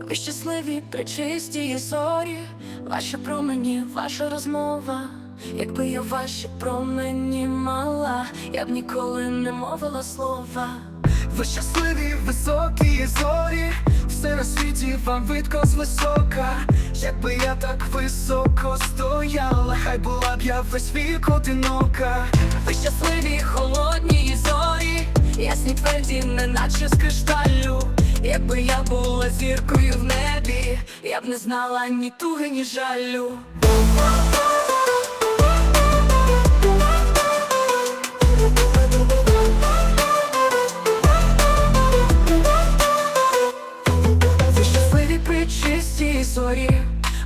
Ви щасливі, причисті і зорі, ваші промені, ваша розмова. Якби я ваші промені мала, я б ніколи не мовила слова. Ви щасливі, високі зорі, все на світі вам видко з висока. Якби я так високо стояла, хай була б я весь вік одинока. Ви щасливі, холодні і зорі, ясні тверді, неначе з кришталю. Була зіркою в небі, я б не знала ні туги, ні жалю. Ви щасливі при чистій зорі,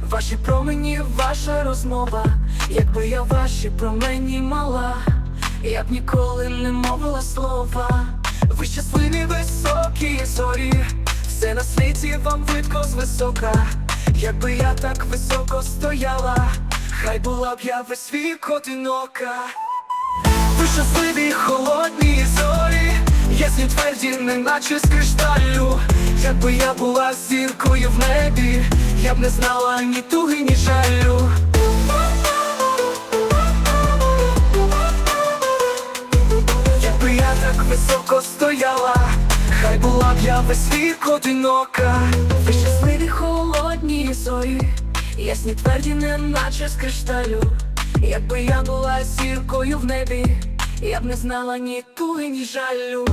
ваші промені, ваша розмова. Якби я ваші промені мала, я б ніколи не мовила слова. Ви щасливі, високі зорі, все на світі вам видко з висока. Якби я так високо стояла, хай була б я весь вік одинока. Ви щасливі, холодні зорі, ясні тверді, неначе з кришталю. Якби я була зіркою в небі, я б не знала ні туги, ні жалю. Якби я так високо стояла, хай була б я весь вік одинока. Ви щасливі, холодні зорі, ясні тверді, неначе з кришталю. Якби я була зіркою в небі, я б не знала ні туги, ні жалю.